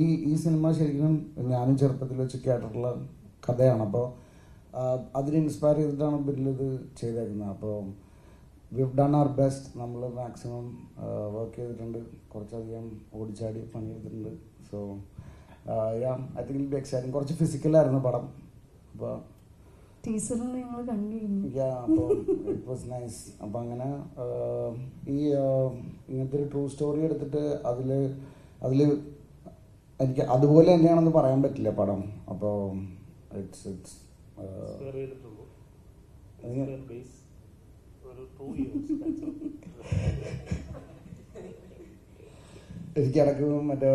ഈ ഈ സിനിമ ശരിക്കും ഞാനും ചെറുപ്പത്തിൽ വെച്ച് കേട്ടിട്ടുള്ള കഥയാണ്. അപ്പോൾ അതിനെ ഇൻസ്പയർ ചെയ്തിട്ടാണ് ബില്ലിത് ചെയ്തേക്കുന്നത്. അപ്പോൾ വിവ് ഡൺ ആർ ബെസ്റ്റ് നമ്മൾ മാക്സിമം വർക്ക് ചെയ്തിട്ടുണ്ട്. കുറച്ചധികം ഓടിച്ചാടി പണിയെടുത്തിട്ടുണ്ട്. So yeah I think be exciting കുറച്ച് ഫിസിക്കലായിരുന്നു പടം. അപ്പോൾ ടീച്ചറിൽ ഞങ്ങൾ കണ്ടിരുന്നു. യാ അപ്പോൾ ഇറ്റ് വാസ് നൈസ് അപ്പം അങ്ങനെ ഈ ഇങ്ങനത്തെ ഒരു ട്രൂ സ്റ്റോറി എടുത്തിട്ട് അതിൽ അതിൽ എനിക്ക് അതുപോലെ തന്നെയാണെന്ന് പറയാൻ പറ്റില്ല പടം. അപ്പോൾ ഇറ്റ്സ് ഇറ്റ്സ് എനിക്ക് ഇടയ്ക്ക് മറ്റേ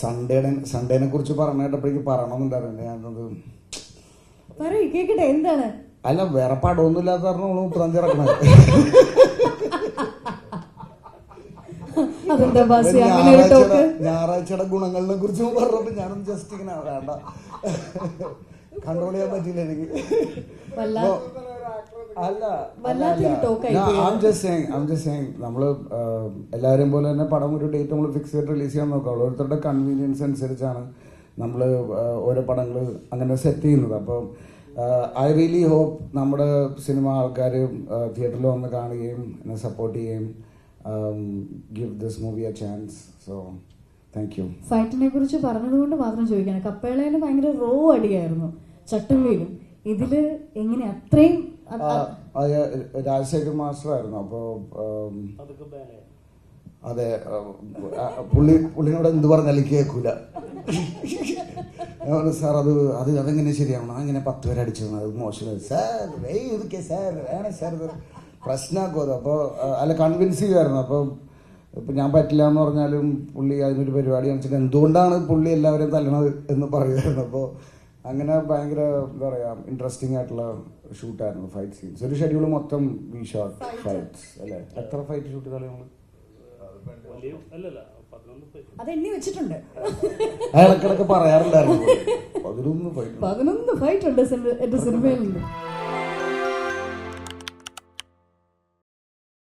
സൺഡേനെ സൺഡേനെ കുറിച്ച് പറഞ്ഞ കേട്ടപ്പോഴേക്ക് പറയണമെന്നുണ്ടായിരുന്നു ഞാനത് പറയൂ കേക്കട്ടെ എന്താണ്? അല്ല വേറെ പടമൊന്നും ഇല്ലാത്ത കാരണം അവൾ മുപ്പത്തഞ്ച് ഇറക്കണത് അങ്ങനെ ഒരു ഞായറാഴ്ചയുടെ ടോക്ക്. ഞായറാഴ്ചയുടെ ഗുണങ്ങളിനെ കുറിച്ച് പറഞ്ഞപ്പോ ഞാനും ജസ്റ്റ് ഇങ്ങനെ വേണ്ട. കൺട്രോൾ ചെയ്യാൻ പറ്റില്ല എനിക്ക്. അപ്പൊ- അല്ല. നമ്മൾ എല്ലാരും പോലെ തന്നെ പടം ഒരു ഡേറ്റ് നമ്മൾ ഫിക്സ് ചെയ്ത് റിലീസ് ചെയ്യാൻ നോക്കാം. ഓരോരുത്തരുടെ കൺവീനിയൻസ് അനുസരിച്ചാണ് നമ്മൾ ഓരോ പടങ്ങൾ അങ്ങനെ സെറ്റ് ചെയ്യുന്നത്. അപ്പോൾ ഐ റിയലി ഹോപ്പ് നമ്മുടെ സിനിമ ആൾക്കാർ തിയേറ്ററിൽ വന്ന് കാണുകയും എന്നെ സപ്പോർട്ട് ചെയ്യുകയും give this movie a chance so thank you ഫൈറ്റിനെ കുറിച്ച് പറഞ്ഞതുകൊണ്ട് മാത്രം ചോദിക്കാണ് കപ്പേളയിൽ ഭയങ്കര റോ അടിയായിരുന്നു. ചട്ടുള്ളിയിലും. ഇതിൽ എങ്ങനെ അത്രയും അത്- അത് രാജശേഖർ മാസ്റ്റർ ആയിരുന്നു അപ്പോ അതെ പുള്ളി പുള്ളിനോട് എന്ത് പറഞ്ഞാലും കേൾക്കൂല ഞാൻ സാർ അത് അത് അതെങ്ങനെ ശരിയാവണം? അങ്ങനെ പത്ത് പേര് അടിച്ചു അത് മോശം. സാർ വെയ് ഇതൊക്കെ സാർ വേണം സാർ. ഇത് പ്രശ്നമാക്കും അപ്പോൾ അല്ല കൺവിൻസ് ചെയ്യുമായിരുന്നു അപ്പോൾ ഇപ്പം ഞാൻ പറ്റില്ല എന്ന് പറഞ്ഞാലും പുള്ളി അതിനൊരു പരിപാടി കാണിച്ചിട്ട് എന്തുകൊണ്ടാണ് പുള്ളി എല്ലാവരെയും തല്ലണത് എന്ന് പറയുമായിരുന്നു. അപ്പോൾ അങ്ങനെ ഭയങ്കര എന്താ പറയുക ഇൻട്രസ്റ്റിംഗ് ആയിട്ടുള്ള ഷൂട്ടായിരുന്നു ഫൈറ്റ് സീൻസ് ഒരു ഷെഡ്യൂൾ മൊത്തം വി ഷോട്ട് ഫൈറ്റ്സ് അല്ലേ? എത്ര ഫൈറ്റ് ഷൂട്ട് ചെയ്താലും നമ്മൾ വെച്ചിട്ടുണ്ട്. അയാൾക്കിടക്ക് പറയാറുണ്ടായിരുന്നു. പതിനൊന്ന് ഫൈറ്റ് പതിനൊന്ന് ഫൈറ്റ് ഉണ്ട് എന്റെ സിനിമയിൽ നിന്ന്